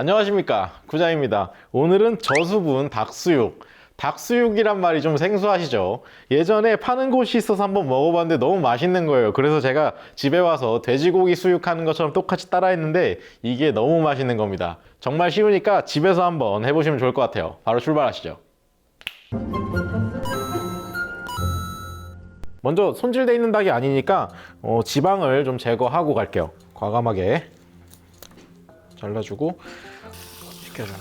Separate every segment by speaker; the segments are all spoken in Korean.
Speaker 1: 안녕하십니까. 구자입니다. 오늘은 저수분 닭수육. 닭수육이란 말이 좀 생소하시죠? 예전에 파는 곳이 있어서 한번 먹어봤는데 너무 맛있는 거예요. 그래서 제가 집에 와서 돼지고기 수육하는 것처럼 똑같이 따라했는데 이게 너무 맛있는 겁니다. 정말 쉬우니까 집에서 한번 해보시면 좋을 것 같아요. 바로 출발하시죠. 먼저 손질돼 있는 닭이 아니니까 어, 지방을 좀 제거하고 갈게요. 과감하게 잘라주고 이렇게.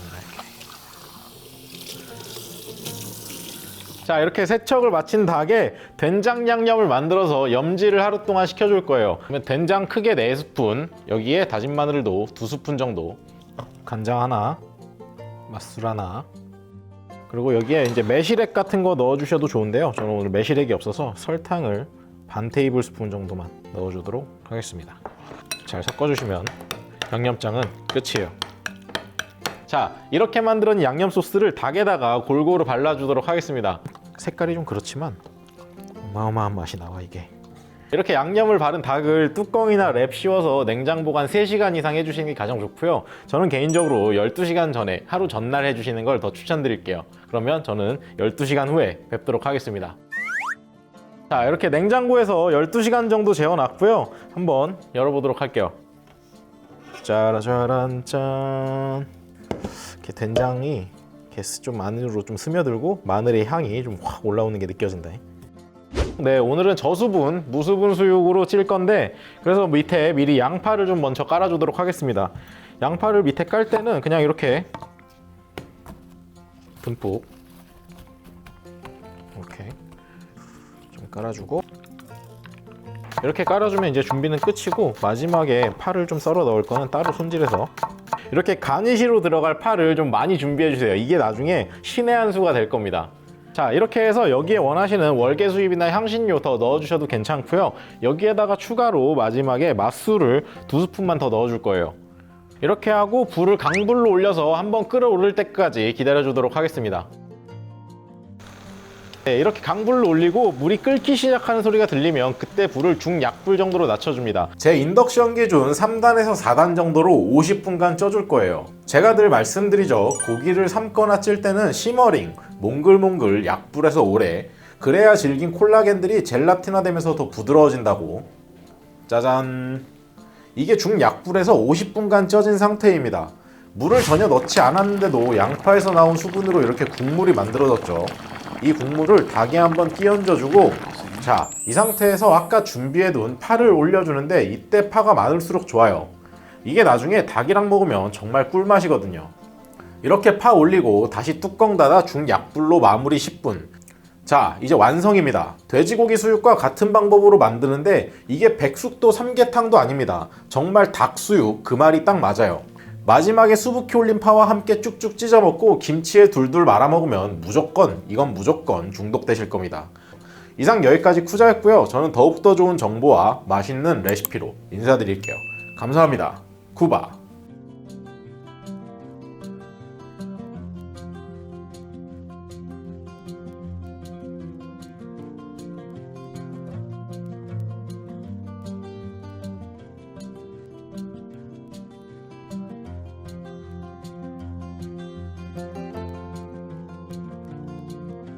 Speaker 1: 자 이렇게 세척을 마친 닭에 된장 양념을 만들어서 염지를 하루 동안 식혀줄 거예요 그러면 된장 크게 4스푼 여기에 다진 마늘도 2스푼 정도 간장 하나 맛술 하나 그리고 여기에 이제 매실액 같은 거 넣어주셔도 좋은데요 저는 오늘 매실액이 없어서 설탕을 반 테이블 스푼 정도만 넣어주도록 하겠습니다 잘 섞어주시면 양념장은 끝이에요. 자, 이렇게 만든 양념 소스를 닭에다가 골고루 발라주도록 하겠습니다. 색깔이 좀 그렇지만 어마어마한 맛이 나와 이게. 이렇게 양념을 바른 닭을 뚜껑이나 랩 씌워서 냉장 보관 3시간 이상 해주시는 게 가장 좋고요. 저는 개인적으로 12시간 전에 하루 전날 해주시는 걸 더 추천드릴게요. 그러면 저는 12시간 후에 뵙도록 하겠습니다. 자, 이렇게 냉장고에서 12시간 정도 재워놨고요. 한번 열어보도록 할게요. 짜라짜란 짠 이렇게 된장이 이렇게 좀 안으로 좀 스며들고 마늘의 향이 좀 확 올라오는 게 느껴진다. 네 오늘은 저수분 무수분 수육으로 찔 건데 그래서 밑에 미리 양파를 좀 먼저 깔아주도록 하겠습니다. 양파를 밑에 깔 때는 그냥 이렇게 듬뿍 이렇게 좀 깔아주고 이렇게 깔아주면 이제 준비는 끝이고 마지막에 파를 좀 썰어 넣을 거는 따로 손질해서 이렇게 가니시로 들어갈 파를 좀 많이 준비해 주세요. 이게 나중에 신의 한 수가 될 겁니다. 자 이렇게 해서 여기에 원하시는 월계 수잎이나 향신료 더 넣어주셔도 괜찮고요. 여기에다가 추가로 마지막에 맛술을 두 스푼만 더 넣어줄 거예요. 이렇게 하고 불을 강불로 올려서 한번 끓어오를 때까지 기다려 주도록 하겠습니다 네, 이렇게 강불로 올리고 물이 끓기 시작하는 소리가 들리면 그때 불을 중약불 정도로 낮춰줍니다. 제 인덕션 기준 3단에서 4단 정도로 50분간 쪄줄 거예요. 제가 늘 말씀드리죠. 고기를 삶거나 찔 때는 시머링, 몽글몽글 약불에서 오래 그래야 질긴 콜라겐들이 젤라틴화되면서 더 부드러워진다고. 짜잔. 이게 중약불에서 50분간 쪄진 상태입니다. 물을 전혀 넣지 않았는데도 양파에서 나온 수분으로 이렇게 국물이 만들어졌죠. 이 국물을 닭에 한번 끼얹어주고 자, 이 상태에서 아까 준비해둔 파를 올려주는데 이때 파가 많을수록 좋아요. 이게 나중에 닭이랑 먹으면 정말 꿀맛이거든요. 이렇게 파 올리고 다시 뚜껑 닫아 중약불로 마무리 10분. 자, 이제 완성입니다. 돼지고기 수육과 같은 방법으로 만드는데 이게 백숙도 삼계탕도 아닙니다. 정말 닭수육 그 말이 딱 맞아요. 마지막에 수북히 올린 파와 함께 쭉쭉 찢어 먹고 김치에 둘둘 말아 먹으면 무조건 이건 무조건 중독되실 겁니다. 이상 여기까지 쿠자였고요. 저는 더욱더 좋은 정보와 맛있는 레시피로 인사드릴게요. 감사합니다. 쿠바.